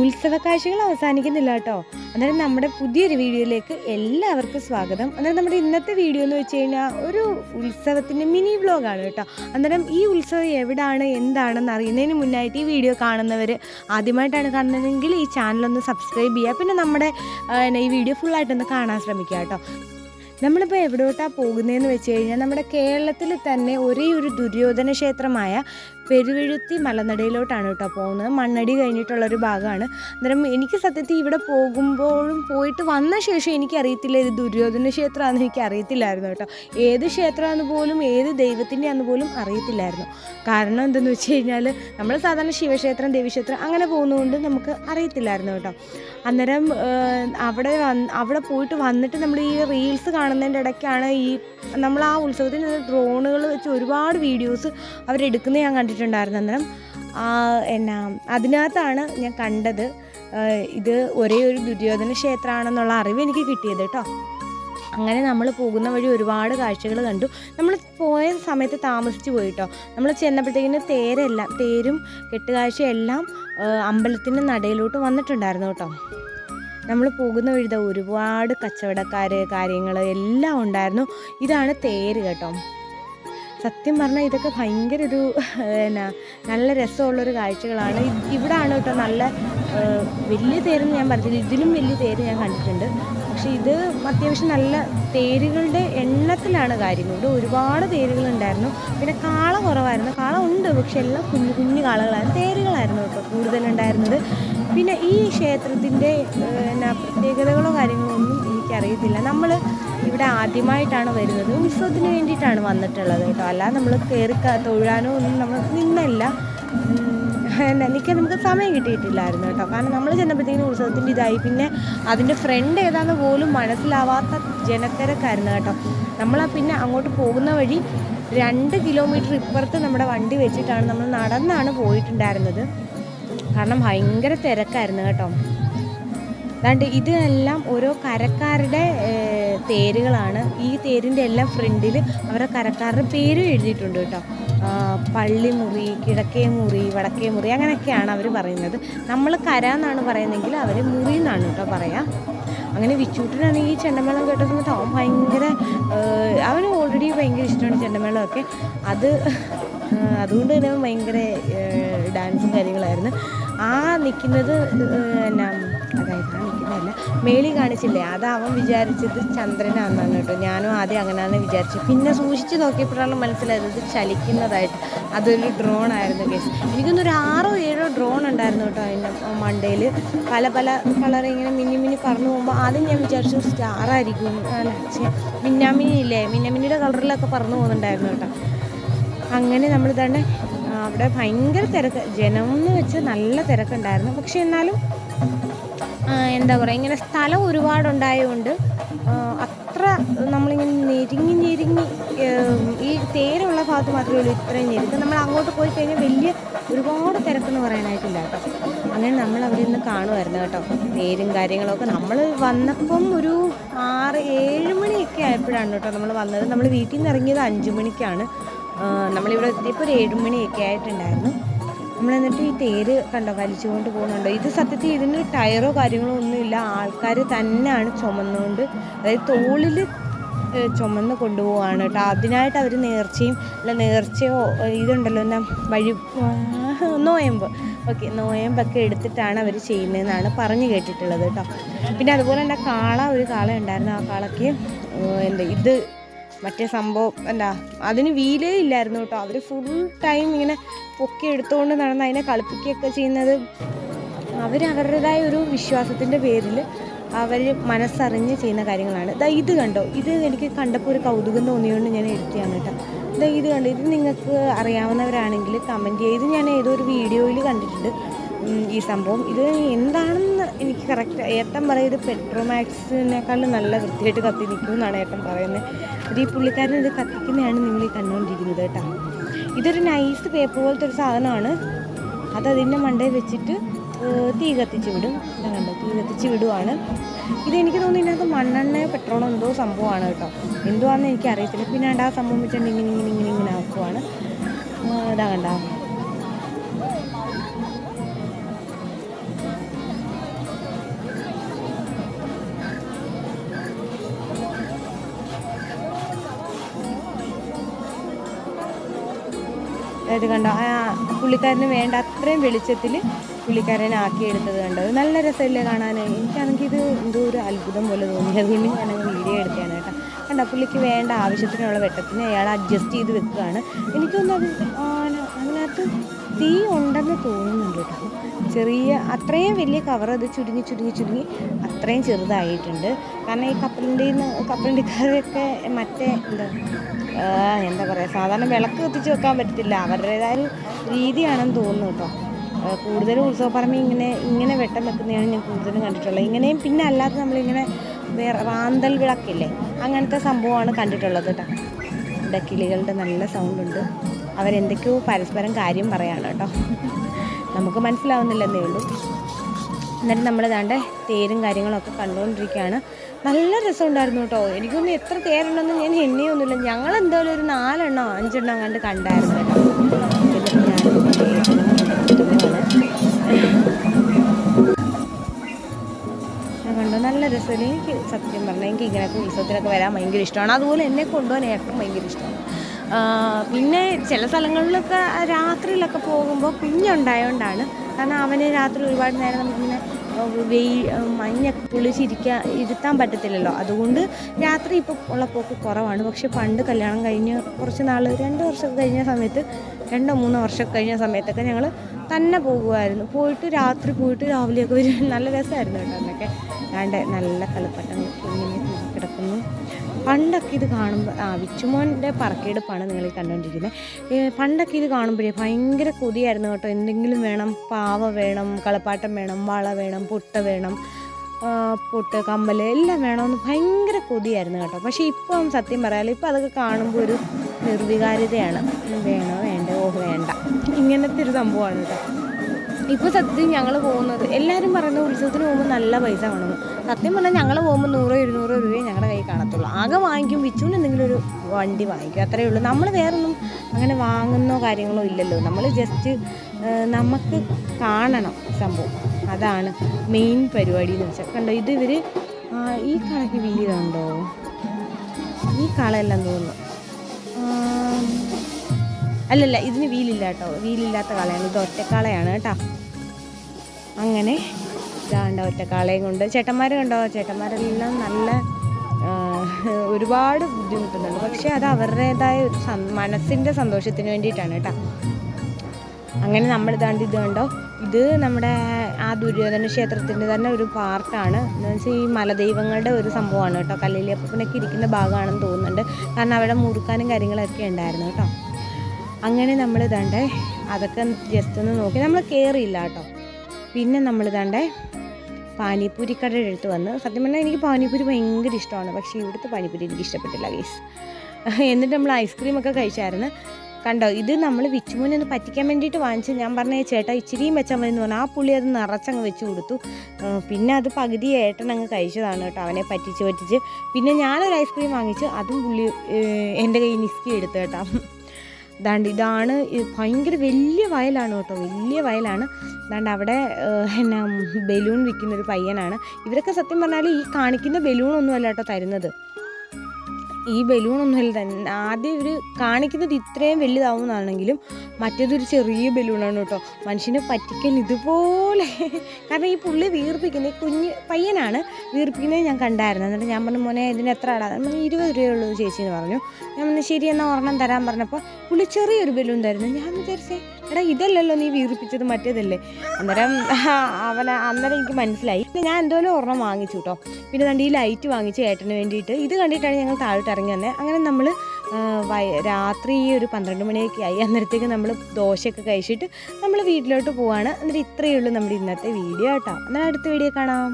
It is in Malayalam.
ഉത്സവ കാഴ്ചകൾ അവസാനിക്കുന്നില്ല കേട്ടോ. അന്നേരം നമ്മുടെ പുതിയൊരു വീഡിയോയിലേക്ക് എല്ലാവർക്കും സ്വാഗതം. അന്നേരം നമ്മുടെ ഇന്നത്തെ വീഡിയോ എന്ന് വെച്ച് കഴിഞ്ഞാൽ ഒരു ഉത്സവത്തിന്റെ മിനി വ്ലോഗാണ് കേട്ടോ. അന്നേരം ഈ ഉത്സവം എവിടാണ് എന്താണെന്ന് അറിയുന്നതിന് മുന്നായിട്ട് ഈ വീഡിയോ കാണുന്നവർ ആദ്യമായിട്ടാണ് കാണുന്നതെങ്കിൽ ഈ ചാനലൊന്ന് സബ്സ്ക്രൈബ് ചെയ്യുക. പിന്നെ നമ്മുടെ ഈ വീഡിയോ ഫുള്ളായിട്ടൊന്ന് കാണാൻ ശ്രമിക്കുക കേട്ടോ. നമ്മളിപ്പോൾ എവിടോട്ടാണ് പോകുന്നതെന്ന് വെച്ച് കഴിഞ്ഞാൽ നമ്മുടെ കേരളത്തിൽ തന്നെ ഒരേ ഒരു ദുര്യോധന ക്ഷേത്രമായ പെരുവെഴുത്തി മലനടയിലോട്ടാണ് കേട്ടോ പോകുന്നത്. മണ്ണടി കഴിഞ്ഞിട്ടുള്ളൊരു ഭാഗമാണ്. അന്നേരം എനിക്ക് സത്യത്തിൽ ഇവിടെ പോകുമ്പോഴും പോയിട്ട് വന്ന ശേഷം എനിക്കറിയത്തില്ല ഇത് ദുര്യോധന ക്ഷേത്രമാണെന്ന് എനിക്ക് അറിയത്തില്ലായിരുന്നു കേട്ടോ. ഏത് ക്ഷേത്രമാണെന്ന് പോലും ഏത് ദൈവത്തിന്റെ ആണെന്ന് പോലും അറിയത്തില്ലായിരുന്നു. കാരണം എന്തെന്ന് വെച്ച് കഴിഞ്ഞാൽ നമ്മൾ സാധാരണ ശിവക്ഷേത്രം ദേവീക്ഷേത്രം അങ്ങനെ പോകുന്നതുകൊണ്ട് നമുക്ക് അറിയത്തില്ലായിരുന്നു കേട്ടോ. അന്നേരം അവിടെ വന്ന് അവിടെ പോയിട്ട് വന്നിട്ട് നമ്മൾ ഈ റീൽസ് കാണുന്നതിന്റെ ഇടയ്ക്കാണ് ഈ നമ്മൾ ആ ഉത്സവത്തിന് ഡ്രോണുകൾ വെച്ച് ഒരുപാട് വീഡിയോസ് അവരെടുക്കുന്നത് ഞാൻ കണ്ടിട്ടുണ്ടായിരുന്നു അന്നേരം ആ, എന്നാ അതിനകത്താണ് ഞാൻ കണ്ടത്. ഇത് ഒരേ ഒരു ദുര്യോധന ക്ഷേത്രമാണെന്നുള്ള അറിവ് എനിക്ക് കിട്ടിയത് കേട്ടോ. അങ്ങനെ നമ്മൾ പോകുന്ന വഴി ഒരുപാട് കാഴ്ചകൾ കണ്ടു. നമ്മൾ പോയ സമയത്ത് താമസിച്ച് പോയിട്ടോ നമ്മൾ ചെന്നപ്പോഴത്തേക്കിന് തേരെല്ലാം തേരും കെട്ടുകാഴ്ചയെല്ലാം അമ്പലത്തിന്റെ നടയിലോട്ട് വന്നിട്ടുണ്ടായിരുന്നു കേട്ടോ. നമ്മൾ പോകുന്ന വഴി ഒരുപാട് കച്ചവടക്കാർ കാര്യങ്ങൾ എല്ലാം ഉണ്ടായിരുന്നു. ഇതാണ് തേര് കേട്ടോ. സത്യം പറഞ്ഞാൽ ഇതൊക്കെ ഭയങ്കര ഒരു എന്നാ നല്ല രസമുള്ളൊരു കാഴ്ചകളാണ്. ഇവിടാണ് കേട്ടോ നല്ല വലിയ തേരെന്ന് ഞാൻ പറഞ്ഞില്ല. ഇതിലും വലിയ തേര് ഞാൻ കണ്ടിട്ടുണ്ട്. പക്ഷേ ഇത് അത്യാവശ്യം നല്ല തേരുകളുടെ എണ്ണത്തിലാണ് കാര്യം ഇവിടെ ഒരുപാട് തേരുകളുണ്ടായിരുന്നു. പിന്നെ കാള കുറവായിരുന്നു. കാള ഉണ്ട് പക്ഷെ എല്ലാം കുഞ്ഞു കുഞ്ഞു കാളകളായിരുന്നു. തേരുകളായിരുന്നു കേട്ടോ കൂടുതലുണ്ടായിരുന്നത്. പിന്നെ ഈ ക്ഷേത്രത്തിന്റെ എന്നാ പ്രത്യേകതകളോ കാര്യങ്ങളോ ഒന്നും എനിക്കറിയത്തില്ല. നമ്മൾ ഇവിടെ ആദ്യമായിട്ടാണ് വരുന്നത്. ഉത്സവത്തിന് വേണ്ടിയിട്ടാണ് വന്നിട്ടുള്ളത് കേട്ടോ. അല്ലാതെ നമ്മൾ കയറി തൊഴാനോ ഒന്നും നമ്മൾ നിന്നല്ല. എനിക്ക് നമുക്ക് സമയം കിട്ടിയിട്ടില്ലായിരുന്നു കേട്ടോ. കാരണം നമ്മൾ ചെന്നപ്പോഴത്തേക്കും ഉത്സവത്തിന്റെ ഇതായി. പിന്നെ അതിന്റെ ഫ്രണ്ട് ഏതാന്ന് പോലും മനസ്സിലാവാത്ത ജനത്തിരക്കായിരുന്നു കേട്ടോ. നമ്മൾ പിന്നെ അങ്ങോട്ട് പോകുന്ന വഴി രണ്ട് കിലോമീറ്റർ ഇപ്പുറത്ത് നമ്മുടെ വണ്ടി വെച്ചിട്ടാണ് നമ്മൾ നടന്നാണ് പോയിട്ടുണ്ടായിരുന്നത്. കാരണം ഭയങ്കര തിരക്കായിരുന്നു കേട്ടോ. അതാണ്ട് ഇതെല്ലാം ഓരോ കരക്കാരുടെ തേരുകളാണ് ഈ തേരിന്റെ എല്ലാം ഫ്രണ്ടിൽ അവരുടെ കരക്കാരുടെ പേരും എഴുതിയിട്ടുണ്ട് കേട്ടോ. പള്ളിമുറി കിഴക്കേ മുറി വടക്കേ മുറി അങ്ങനെയൊക്കെയാണ് അവർ പറയുന്നത്. നമ്മൾ കര എന്നാണ് പറയുന്നതെങ്കിൽ അവർ മുറി എന്നാണ് കേട്ടോ പറയാം. അങ്ങനെ വിച്ചൂട്ടിനാണെങ്കിൽ ഈ ചെണ്ടമേളം കേട്ട സമയത്ത് അവൻ ഭയങ്കര അവന് ഓൾറെഡി ഭയങ്കര ഇഷ്ടമാണ് ചെണ്ടമേളമൊക്കെ. അത് അതുകൊണ്ട് തന്നെ ഭയങ്കര ഡാൻസും കാര്യങ്ങളായിരുന്നു. ആ നിൽക്കുന്നത് എന്നാ നിൽക്കുന്നതല്ല മേളി കാണിച്ചില്ലേ? അത് അവൻ വിചാരിച്ചത് ചന്ദ്രനാണെന്നാണ് കേട്ടോ. ഞാനും ആദ്യം അങ്ങനെയാണ് വിചാരിച്ചത് പിന്നെ സൂക്ഷിച്ച് നോക്കിയപ്പോഴാണ് മനസ്സിലായത് ഇത് ചലിക്കുന്നതായിട്ട്. അതൊരു ഡ്രോൺ ആയിരുന്നു കേസ് എനിക്കൊന്നൊരു ആറോ ഏഴോ ഡ്രോൺ ഉണ്ടായിരുന്നു കേട്ടോ അതിന്റെ മണ്ടയിൽ പല പല കളർ ഇങ്ങനെ മിന്നി മിന്നി പറന്നു പോകുമ്പോൾ ആദ്യം ഞാൻ വിചാരിച്ചു സ്റ്റാർ ആയിരിക്കും. മിന്നാമിനി ഇല്ലേ? മിന്നാമിനിയുടെ കളറിലൊക്കെ പറന്നു പോകുന്നുണ്ടായിരുന്നു കേട്ടോ. അങ്ങനെ നമ്മൾ തന്നെ അവിടെ ഭയങ്കര തിരക്ക്. ജനം എന്ന് വെച്ച് നല്ല തിരക്കുണ്ടായിരുന്നു. പക്ഷെ എന്നാലും എന്താ പറയുക ഇങ്ങനെ സ്ഥലം ഒരുപാടുണ്ടായതുകൊണ്ട് അത്ര നമ്മളിങ്ങനെ ഞെരുങ്ങി ഞെരുങ്ങി ഈ തേരുള്ള ഭാഗത്ത് മാത്രമേ ഉള്ളൂ ഇത്രയും ഞെരുക്ക്. നമ്മൾ അങ്ങോട്ട് പോയി കഴിഞ്ഞാൽ വലിയ ഒരുപാട് തിരക്കെന്ന് പറയാനായിട്ടില്ല കേട്ടോ. അങ്ങനെ നമ്മൾ അവിടെ നിന്ന് കാണുമായിരുന്നു കേട്ടോ. തേരും കാര്യങ്ങളൊക്കെ നമ്മൾ വന്നപ്പം ഒരു ആറ് ഏഴ് മണിയൊക്കെ ആയപ്പോഴാണ് കേട്ടോ നമ്മൾ വന്നത്. നമ്മൾ വീട്ടിൽ നിന്ന് ഇറങ്ങിയത് അഞ്ച് മണിക്കാണ്. നമ്മളിവിടെ എത്തിയപ്പോൾ ഒരു ഏഴ് മണിയൊക്കെ ആയിട്ടുണ്ടായിരുന്നു. നമ്മൾ എന്നിട്ട് ഈ തേര് കണ്ടോ വലിച്ചുകൊണ്ട് പോകുന്നുണ്ടോ. ഇത് സത്യത്തിൽ ഇതിന് ടയറോ കാര്യങ്ങളോ ഒന്നുമില്ല. ആൾക്കാർ തന്നെയാണ് ചുമന്നുകൊണ്ട് അതായത് തോളിൽ ചുമന്ന് കൊണ്ടുപോവാണ് കേട്ടോ. അതിനായിട്ട് അവർ നേർച്ചയും അല്ല നേർച്ചയോ ഇതുണ്ടല്ലോ എന്താ വഴി നോയമ്പ്. ഓക്കെ നോയമ്പൊക്കെ എടുത്തിട്ടാണ് അവർ ചെയ്യുന്നതെന്നാണ് പറഞ്ഞു കേട്ടിട്ടുള്ളത് കേട്ടോ. പിന്നെ അതുപോലെ തന്നെ കാള ഒരു കാള ഉണ്ടായിരുന്നു ആ കാളയ്ക്ക് എന്താ ഇത് മറ്റേ സംഭവം എന്താ അതിന് വീലേ ഇല്ലായിരുന്നു കേട്ടോ. അവർ ഫുൾ ടൈം ഇങ്ങനെ പൊക്കി എടുത്തുകൊണ്ട് നടന്ന് അതിനെ കളിപ്പിക്കുകയൊക്കെ ചെയ്യുന്നത് അവർ അവരുടേതായ ഒരു വിശ്വാസത്തിന്റെ പേരിൽ അവർ മനസ്സറിഞ്ഞ് ചെയ്യുന്ന കാര്യങ്ങളാണ്. ഇതാ ഇത് കണ്ടോ? ഇത് എനിക്ക് കണ്ടപ്പോൾ ഒരു കൗതുകം തോന്നിയോണ്ട് ഞാൻ എഴുതിയാണ് കേട്ടോ. ഇതാ ഇത് കണ്ടോ? ഇത് നിങ്ങൾക്ക് അറിയാവുന്നവരാണെങ്കിൽ കമന്റ് ചെയ്ത് ഞാൻ ഏതോ ഒരു വീഡിയോയിൽ കണ്ടിട്ടുണ്ട്. ഈ സംഭവം. ഇത് എന്താണെന്ന് എനിക്ക് കറക്റ്റ് ഏട്ടൻ പറയും ഇത് പെട്രോമാക്സിനേക്കാളും നല്ല വൃത്തിയായിട്ട് കത്തി നിൽക്കുമെന്നാണ് ഏട്ടൻ പറയുന്നത്. അത് ഈ പുള്ളിക്കാരൻ ഇത് കത്തിക്കുന്നതാണ് നിങ്ങൾ ഈ കണ്ടുകൊണ്ടിരിക്കുന്നത് കേട്ടോ. ഇതൊരു നൈസ് പേപ്പർ പോലത്തെ ഒരു സാധനമാണ്. അത് മണ്ടയിൽ വെച്ചിട്ട് തീ കത്തിച്ച് വിടും. കണ്ടോ തീ കത്തിച്ച് വിടുവാണ്. ഇത് എനിക്ക് തോന്നുന്നു ഇതിനകത്ത് മണ്ണെണ്ണയോ പെട്രോളോ എന്തോ സംഭവമാണ് കേട്ടോ. എന്തുവാണെന്ന് എനിക്കറിയത്തില്ല. പിന്നെ ആ സംഭവം വെച്ചിട്ട് ഇങ്ങനെ ഇങ്ങനെ ഇങ്ങനെ ഇങ്ങനെ ആക്കുവാണ്. ഇതാ കണ്ടോ. അതായത് കണ്ടോ? ആ പുള്ളിക്കാരന് വേണ്ട അത്രയും വെളിച്ചത്തിൽ പുള്ളിക്കാരനാക്കി ആക്കിയെടുത്തത് കണ്ടോ? നല്ല രസമല്ലേ കാണാൻ എനിക്കാണെങ്കിൽ ഇത് എന്തോ ഒരു അത്ഭുതം പോലെ തോന്നി അതുകൊണ്ട് ഞാനങ്ങ് വീഡിയോ എടുത്തതാണ് കേട്ടോ. കണ്ടോ പുള്ളിക്ക് വേണ്ട ആവശ്യത്തിനുള്ള വെട്ടത്തിന് അയാൾ അഡ്ജസ്റ്റ് ചെയ്ത് വെക്കുകയാണ്. എനിക്കൊന്നും അത് അതിനകത്ത് തീ ഉണ്ടെന്ന് തോന്നുന്നുണ്ട് കേട്ടോ. ചെറിയ അത്രയും വലിയ കവർ അത് ചുരുങ്ങി ചുരുങ്ങി ചുരുങ്ങി അത്രയും ചെറുതായിട്ടുണ്ട്. കാരണം ഈ കപ്പലിന്റെ കപ്പലിന്റെക്കാരൊക്കെ മറ്റേ എന്താ എന്താ പറയുക സാധാരണ വിളക്ക് കത്തിച്ച് വെക്കാൻ പറ്റത്തില്ല. അവരുടേതായ രീതിയാണെന്ന് തോന്നുന്നു കേട്ടോ. കൂടുതലും ഉത്സവപ്പറമ്പ് ഇങ്ങനെ ഇങ്ങനെ വെട്ടം വെക്കുന്നതാണ് ഞാൻ കൂടുതലും കണ്ടിട്ടുള്ളത്. ഇങ്ങനെയും പിന്നെ അല്ലാതെ നമ്മളിങ്ങനെ വേറെ വാന്തൽ വിളക്കില്ലേ അങ്ങനത്തെ സംഭവമാണ് കണ്ടിട്ടുള്ളത് കേട്ടോ. ഇവിടെ കിളികളുടെ നല്ല സൗണ്ട് ഉണ്ട്. അവരെന്തൊക്കെയോ പരസ്പരം കാര്യം പറയാണ് കേട്ടോ. നമുക്ക് മനസ്സിലാവുന്നില്ലെന്നേ ഉള്ളൂ. എന്നിട്ട് നമ്മൾ ദാണ്ടെ തേരും കാര്യങ്ങളൊക്കെ കണ്ടുകൊണ്ടിരിക്കുകയാണ് നല്ല രസമുണ്ടായിരുന്നു കേട്ടോ. എനിക്കൊന്നും എത്ര തേരുണ്ടെന്ന് ഞാൻ എണ്ണിയൊന്നുമില്ല. ഞങ്ങൾ എന്തായാലും ഒരു നാലെണ്ണോ അഞ്ചെണ്ണോ കണ്ട് കണ്ടായിരുന്നു കേട്ടോ. കണ്ടോ. നല്ല രസമില്ല എനിക്ക് സത്യം പറഞ്ഞാൽ എനിക്ക് ഇങ്ങനെയൊക്കെ ഉത്സവത്തിനൊക്കെ വരാൻ ഭയങ്കര ഇഷ്ടമാണ്. അതുപോലെ എന്നെ കൊണ്ടുപോകാൻ ഏറ്റവും ഭയങ്കര ഇഷ്ടമാണ്. പിന്നെ ചില സ്ഥലങ്ങളിലൊക്കെ രാത്രിയിലൊക്കെ പോകുമ്പോൾ കുഞ്ഞുണ്ടായതുകൊണ്ടാണ് കാരണം അവന് രാത്രി ഒരുപാട് നേരം നമുക്കിങ്ങനെ വെയിൽ മഞ്ഞൊക്കെ കുളിച്ചിരിക്കാൻ ഇരുത്താൻ പറ്റത്തില്ലല്ലോ. അതുകൊണ്ട് രാത്രി ഇപ്പോൾ ഉള്ള പോക്ക് കുറവാണ്. പക്ഷെ പണ്ട് കല്യാണം കഴിഞ്ഞ് കുറച്ച് നാൾ രണ്ട് വർഷം കഴിഞ്ഞ സമയത്ത് രണ്ടോ മൂന്നോ വർഷം കഴിഞ്ഞ സമയത്തൊക്കെ ഞങ്ങൾ തന്നെ പോകുമായിരുന്നു പോയിട്ട് രാത്രി പോയിട്ട് രാവിലെയൊക്കെ വരും. നല്ല രസമായിരുന്നു കേട്ടോ അന്നൊക്കെ. അല്ലാണ്ട് നല്ല കളിപ്പാട്ടങ്ങൾ തൂക്കി കിടക്കുന്നു പണ്ടൊക്കെ ഇത് കാണുമ്പോൾ ആ വിച്ചുമോന്റെ പറക്കെടുപ്പാണ് നിങ്ങൾ കണ്ടുകൊണ്ടിരിക്കുന്നത്. പണ്ടൊക്കെ ഇത് കാണുമ്പോഴേ ഭയങ്കര കൊതിയായിരുന്നു കേട്ടോ. എന്തെങ്കിലും വേണം പാവ വേണം കളപ്പാട്ടം വേണം വള വേണം പൊട്ട വേണം പൊട്ട് കമ്മൽ എല്ലാം വേണമെന്ന് ഭയങ്കര കൊതിയായിരുന്നു കേട്ടോ. പക്ഷേ ഇപ്പം സത്യം പറയാമല്ലോ ഇപ്പം അതൊക്കെ കാണുമ്പോൾ ഒരു നിർവികാര്യതയാണ് ഉം, വേണോ വേണ്ട? ഓ വേണ്ട. ഇങ്ങനത്തെ ഒരു സംഭവമാണ് കേട്ടോ. ഇപ്പോൾ സത്യം ഞങ്ങൾ പോകുന്നത് എല്ലാവരും പറയുന്നത് ഉത്സവത്തിന് പോകുമ്പോൾ നല്ല പൈസ വേണമെന്ന് സത്യം പറഞ്ഞാൽ ഞങ്ങൾ പോകുമ്പോൾ നൂറോ ഇരുന്നൂറോ രൂപയെ ഞങ്ങളുടെ കയ്യിൽ കാണത്തുള്ളൂ. ആകെ വാങ്ങിക്കും വിച്ചുവിന് എന്തെങ്കിലും ഒരു വണ്ടി വാങ്ങിക്കും അത്രയേ ഉള്ളൂ. നമ്മൾ വേറൊന്നും അങ്ങനെ വാങ്ങുന്നോ കാര്യങ്ങളോ ഇല്ലല്ലോ. നമ്മൾ ജസ്റ്റ് നമുക്ക് കാണണം സംഭവം. അതാണ് മെയിൻ പരിപാടി എന്ന് വെച്ചാൽ കണ്ടോ ഇത് ഈ കണക്ക് വീടുണ്ടോ ഈ കളയെല്ലാം തോന്നുന്നു. അല്ലല്ല ഇതിന് വീലില്ല കേട്ടോ വീലില്ലാത്ത കാളയാണ്. ഇത് ഒറ്റക്കാളയാണ് കേട്ടോ അങ്ങനെ ഇതാണ്ട ഒറ്റക്കാളയും കൊണ്ട്. ചേട്ടന്മാർ കണ്ടോ? ചേട്ടന്മാരെല്ലാം നല്ല ഒരുപാട് ബുദ്ധിമുട്ടുന്നുണ്ട്. പക്ഷേ അത് അവരുടേതായ ഒരു മനസ്സിന്റെ സന്തോഷത്തിന് വേണ്ടിയിട്ടാണ് കേട്ടോ അങ്ങനെ നമ്മൾ ഇതാണ്ട് ഇത് കണ്ടോ? ഇത് നമ്മുടെ ആ ദുര്യോധന ക്ഷേത്രത്തിന്റെ തന്നെ ഒരു പാർട്ടാണ്. എന്ന് വെച്ചാൽ ഈ മലദൈവങ്ങളുടെ ഒരു സംഭവമാണ് കേട്ടോ കല്ലിലപ്പനൊക്കെ ഇരിക്കുന്ന ഭാഗമാണെന്ന് തോന്നുന്നുണ്ട്. കാരണം അവിടെ മുറുക്കാനും കാര്യങ്ങളൊക്കെ ഉണ്ടായിരുന്നു കേട്ടോ അങ്ങനെ നമ്മൾ ഇതാണ്ട് അതൊക്കെ ജസ്റ്റ് ഒന്ന് നോക്കി. നമ്മൾ കയറിയില്ല കേട്ടോ. പിന്നെ നമ്മൾ ഇതാണ്ട് പാനിപ്പൂരി കടയുടെ അടുത്ത് വന്ന് സത്യം പറഞ്ഞാൽ എനിക്ക് പാനിപ്പൂരി ഭയങ്കര ഇഷ്ടമാണ്. പക്ഷേ ഇവിടുത്തെ പാനിപ്പൂരി എനിക്ക് ഇഷ്ടപ്പെട്ടില്ല ഗൈസ് എന്നിട്ട് നമ്മൾ ഐസ്ക്രീമൊക്കെ കഴിച്ചായിരുന്നു. കണ്ടോ ഇത് നമ്മൾ വിച്ചുമോനെ ഒന്ന് പറ്റിക്കാൻ വേണ്ടിയിട്ട് വാങ്ങിച്ച് ഞാൻ പറഞ്ഞ ചേട്ടാ ഇച്ചിരിയും വെച്ചാൽ മതി എന്ന് പറഞ്ഞു. ആ പുള്ളി അത് നിറച്ചങ്ങ് വെച്ച് കൊടുത്തു. പിന്നെ അത് പകുതി ഏട്ടൻ അങ്ങ് കഴിച്ചതാണ് കേട്ടോ അവനെ പറ്റിച്ച് പറ്റിച്ച്. പിന്നെ ഞാനൊരു ഐസ്ക്രീം വാങ്ങിച്ചു അതും പുള്ളി എന്റെ കയ്യിൽ നിസ്കി എടുത്തു കേട്ടോ. ദാണ്ട് ഇതാണ് ഭയങ്കര വലിയ വയലാണ് കേട്ടോ വലിയ വയലാണ്. ദാണ്ട് അവിടെ എന്നാ ബലൂൺ വിൽക്കുന്ന ഒരു പയ്യനാണ്. ഇവരൊക്കെ സത്യം പറഞ്ഞാൽ ഈ കാണിക്കുന്ന ബലൂണൊന്നും അല്ല കേട്ടോ തരുന്നത്. ഈ ബലൂണൊന്നുമല്ല തന്നെ ആദ്യം ഇവർ കാണിക്കുന്നത് ഇത്രയും വലുതാവുന്നതാണെങ്കിലും മറ്റേതൊരു ചെറിയ ബലൂണാണ് കേട്ടോ. മനുഷ്യനെ പറ്റിക്കൽ ഇതുപോലെ. കാരണം ഈ പുള്ളി വീർപ്പിക്കുന്ന കുഞ്ഞ് പയ്യനാണ് വീർപ്പിക്കുന്നത് ഞാൻ കണ്ടായിരുന്നു. എന്നിട്ട് ഞാൻ പറഞ്ഞു മോനെ ഇതിന് എത്ര ആടാ പറഞ്ഞു ഇരുപത് രൂപയുള്ളൂ ചേച്ചി എന്ന് പറഞ്ഞു. ഞാൻ പറഞ്ഞു ശരി എന്നാൽ ഒരെണ്ണം തരാൻ പറഞ്ഞപ്പോൾ പുള്ളി ചെറിയൊരു ബലൂൺ തരുന്നു. ഞാൻ വിചാരിച്ചേ എടാ ഇതല്ലല്ലോ നീ വീർപ്പിച്ചത് മറ്റേതല്ലേ? അന്നേരം അവനെ അന്നേരം എനിക്ക് മനസ്സിലായി. ഞാൻ എന്തോലും ഒരെണ്ണം വാങ്ങിച്ചു കേട്ടോ. പിന്നെ കണ്ട് ഈ ലൈറ്റ് വാങ്ങിച്ചു ഏട്ടന് വേണ്ടിയിട്ട്. ഇത് കണ്ടിട്ടാണ് ഞങ്ങൾ താഴോട്ട് ഇറങ്ങി തന്നെ അങ്ങനെ നമ്മൾ രാത്രി ഈ ഒരു പന്ത്രണ്ട് മണിയൊക്കെ ആയി. അന്നേരത്തേക്ക് നമ്മൾ ദോശയൊക്കെ കഴിച്ചിട്ട് നമ്മൾ വീട്ടിലോട്ട് പോവാണ്. എന്നിട്ട് ഇത്രയേ ഉള്ളൂ നമ്മുടെ ഇന്നത്തെ വീഡിയോ കേട്ടോ. എന്നാൽ അടുത്ത വീഡിയോ കാണാം.